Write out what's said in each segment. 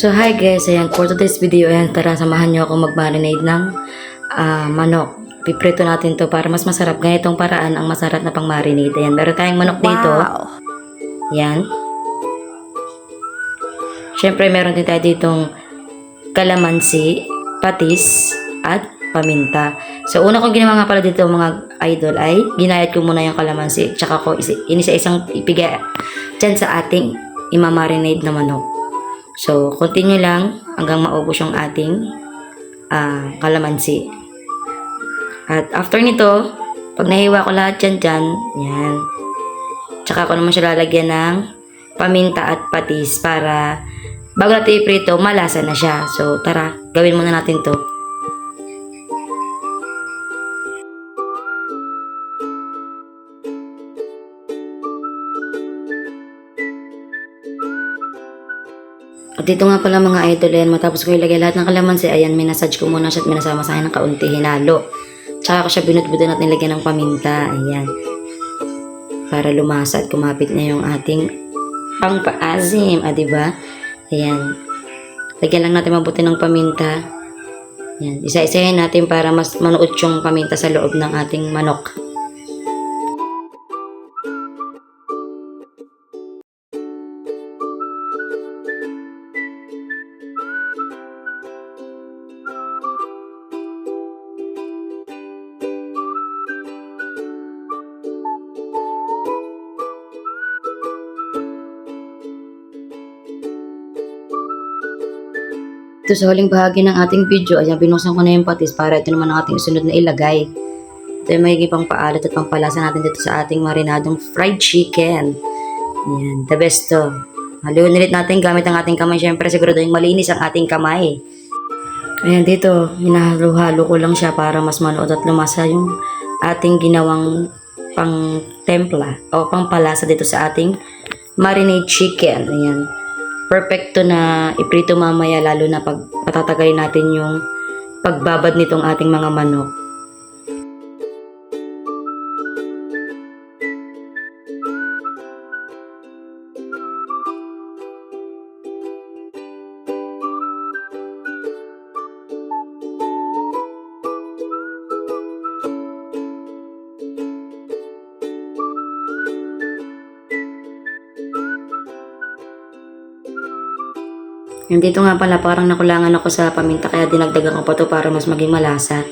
So hi guys, ayan, for today's video, ayan, tara samahan nyo ako mag-marinate ng ah, manok. Piprito natin to para mas masarap. Ganitong paraan ang masarap na pang-marinate. Ayan, meron tayong manok dito. Ayan. Siyempre, meron din tayo ditong kalamansi, patis, at paminta. So, una kong ginawa nga pala dito mga idol ay ginayat ko muna yung kalamansi. Tsaka ko inisa-isang ipiga dyan sa ating imamarinate na manok. So, continue lang hanggang maubos yung ating ah, kalamansi. At after nito, pag nahiwa ko lahat dyan dyan, yan. Tsaka ko naman siya lalagyan ng paminta at patis para bago natin iprito, malasa na siya. So, tara, gawin muna natin to. At dito nga pala mga idol, ayan, matapos ko ilagay lahat ng kalamansi, ayan, minasage ko muna siya at minasama sa akin ng kaunti hinalo. Tsaka ko siya binutbutan at nilagyan ng paminta, ayan. Para lumasa at kumapit na yung ating pangpaasim, ah, diba? Ayan. Lagyan lang natin mabuti ng paminta. Ayan. Isa-isahin natin para mas manuot yung paminta sa loob ng ating manok. Ito sa huling bahagi ng ating video, ayan, binuksan ko na yung patis para ito naman ang ating sunod na ilagay. Ito yung magiging pang paalat at pangpalasa natin dito sa ating marinadong fried chicken. Ayan, the best to. Haluin ulit natin gamit ang ating kamay. Siyempre, siguro yung malinis ang ating kamay. Ayan, dito, hinahalo-halo ko lang siya para mas manood at lumasa yung ating ginawang pang templa o pang palasa dito sa ating marinade chicken. Ayan perfecto na iprito mamaya lalo na pag patatagalin natin yung pagbabad nitong ating mga manok. Yung dito nga pala, parang nakulangan ako sa paminta kaya dinagdagan ko pa to para mas maging malasa.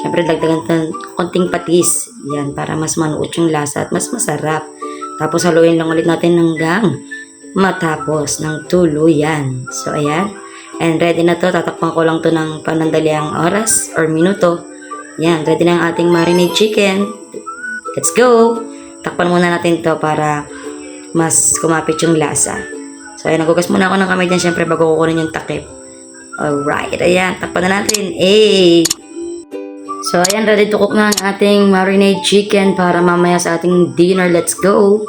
Siyempre, dagdagan ng konting patis. Yan, para mas manuot yung lasa at mas masarap. Tapos haluin lang ulit natin hanggang matapos ng tuluyan. So, ayan. And ready na to. Tatakpan ko lang to ng panandaliang oras or minuto. Yan, ready na ang ating marinade chicken. Let's go! Takpan muna natin to para mas kumapit yung lasa. So, ayan, nagugas muna ako ng kamay dyan, syempre, bago kukunin yung takip. Alright, ayan, takpan na natin. Eh! So, ayan, ready to cook na ang ating marinade chicken para mamaya sa ating dinner. Let's go!